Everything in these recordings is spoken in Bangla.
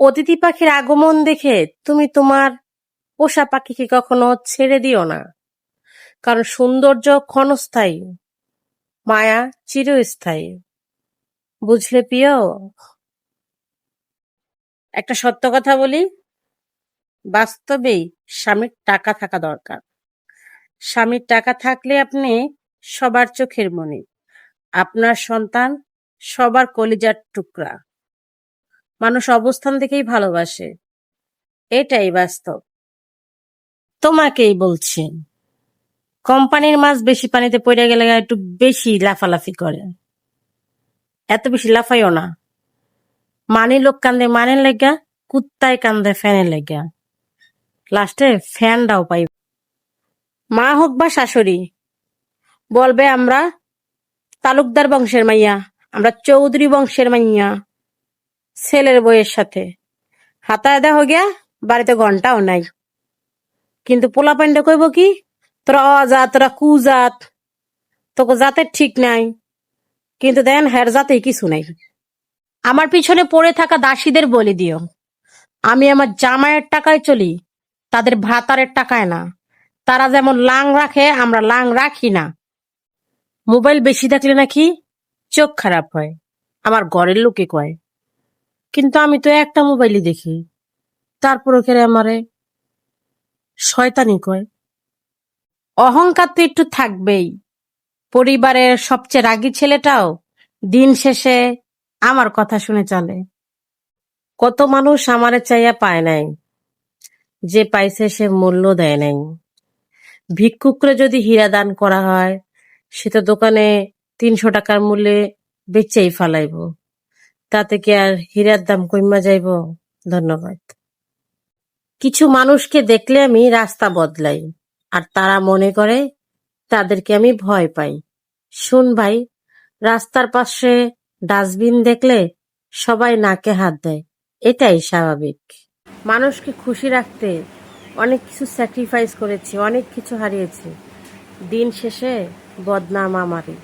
অতিথি পাখির আগমন দেখে তুমি তোমার পোষা পাখিকে কখনো ছেড়ে দিও না। কারণ সৌন্দর্য ক্ষণস্থায়ী, মায়া চিরস্থায়ী। বুঝলে প্রিয়? একটা সত্য কথা বলি, বাস্তবেই স্বামীর টাকা থাকা দরকার। স্বামীর টাকা থাকলে আপনি সবার চোখের মনি, আপনার সন্তান সবার কলিজার টুকরা। মানুষ অবস্থান দেখেই ভালোবাসে। এটাই বাস্তব। তোমাকেই বলছি, কোম্পানির মাছ বেশি পানিতে পড়ে গেলে একটু বেশি লাফালাফি করে। এত বেশি লাফাইও না। মানি লোক কান্দে মানের লেগা, কুত্তায় কান্দে ফ্যানের লেগা। লাস্টে ফ্যানটাও পাই। মা হোক বা শাশুড়ি, বলবে আমরা তালুকদার বংশের মাইয়া, আমরা চৌধুরী বংশের মাইয়া। ছেলের বইয়ের সাথে। হাতায় দেওয়া গিয়া, বাড়িতে ঘন্টাও নাই। কিন্তু পোলা পান্ডা কইব কি, তোরা অজাত, তোরা কুজাত, তোকে জাতের ঠিক নাই। কিন্তু দেন হের জাতে কিছু নাই। আমার পিছনে পড়ে থাকা দাসীদের বলে দিও। আমি আমার জামাইয়ের টাকায় চলি, তাদের ভাতারের টাকায় না। তারা যেমন লাং রাখে, আমরা লাং রাখি না। মোবাইল বেশি থাকলে নাকি চোখ খারাপ হয়। আমার ঘরের লোকে কয় কিন্তু আমি তো একটা মোবাইলই দেখি। তারপর ওখানে আমারে? শয়তানি কয়। অহংকার তো একটু থাকবেই। পরিবারের সবচেয়ে রাগী ছেলেটাও দিন শেষে আমার কথা শুনে চলে। কত মানুষ আমারে চাইয়া পায় নাই। যে পাইছে সে মূল্য দেয় নাই। ভিক্ষুকরে যদি হীরা দান করা হয়, সে তো দোকানে তিনশো টাকার মূল্যে বেচেই ফালাইব। তাতে কি আর হীরার দাম কইমা যাইব? ধন্যবাদ। কিছু মানুষকে দেখলে আমি রাস্তা বদলাই, আর তারা মনে করে তাদেরকে আমি ভয় পাই। শুন ভাই, রাস্তার পাশে ডাস্টবিন দেখলে সবাই নাকে হাত দেয়, এটাই স্বাভাবিক। মানুষকে খুশি রাখতে অনেক কিছু স্যাক্রিফাইস করেছি, অনেক কিছু হারিয়েছি। দিন শেষে বদনাম আমারই।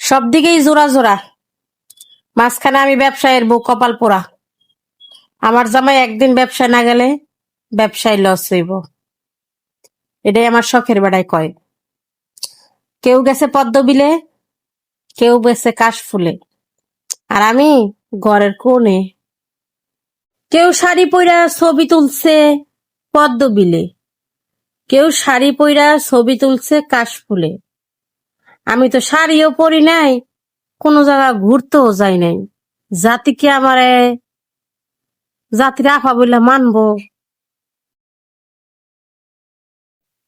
সব দিকেই জোড়া জোড়া। মাঝখানে আমি ব্যবসায়ের বউ কপাল পোড়া। আমার জামাই একদিন ব্যবসায় না গেলে ব্যবসায় লস হইব। এটাই আমার শখের বেড়ায় কয়। কেউ গেছে পদ্ম বিলে, কেউ গেছে কাশ ফুলে। আর আমি ঘরের কোণে। কেউ শাড়ি পইরা ছবি তুলছে পদ্ম বিলে। কেউ শাড়ি পইরা ছবি তুলছে কাশ ফুলে। আমি তো শাড়িও পরি নাই কোনো জায়গা ঘুরতেও যাই নাই। জাতিকে আমারে, জাতির আফা বলে মানবো।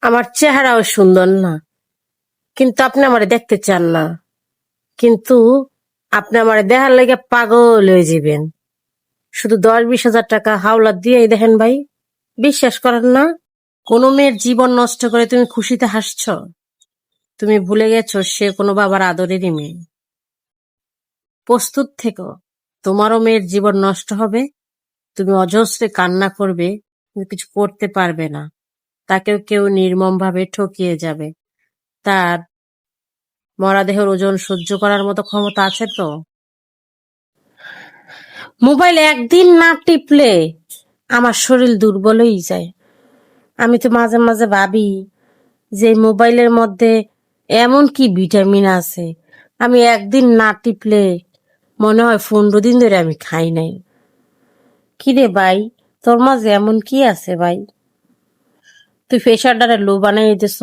আমার চেহারাও সুন্দর না। কিন্তু আপনি আমারে দেখতে চান না। কিন্তু আপনি আমার দেখার লেগে পাগল হয়ে যাবেন। শুধু দশ বিশ হাজার টাকা হাওলা দিয়েই দেখেন ভাই। বিশ্বাস করেন না, কোনো মেয়ের জীবন নষ্ট করে তুমি খুশিতে হাসছ। তুমি ভুলে গেছো সে কোনো বাবার আদরেরই মেয়ে। প্রস্তুত থেকো। তোমারও মেয়ের জীবন নষ্ট হবে। তুমি অজস্রে কান্না করবে, কিন্তু কিছু করতে পারবে না। তাকেও কেউ নির্মম ভাবে ঠকিয়ে যাবে। তার মরাদেহের ওজন সহ্য করার মতো ক্ষমতা আছে তো? মোবাইল একদিন না টিপলে আমার শরীর দুর্বল হয়ে যায়। আমি তো মাঝে মাঝে ভাবি যে মোবাইলের মধ্যে এমন কি ভিটামিন আছে। আমি একদিন না টিপলে মনে হয় পনেরো দিন ধরে আমি খাই নাই। কিরে ভাই? তোর মাঝে এমন কি আছে ভাই? তুই প্রেশারটারে লো বানাই দিছ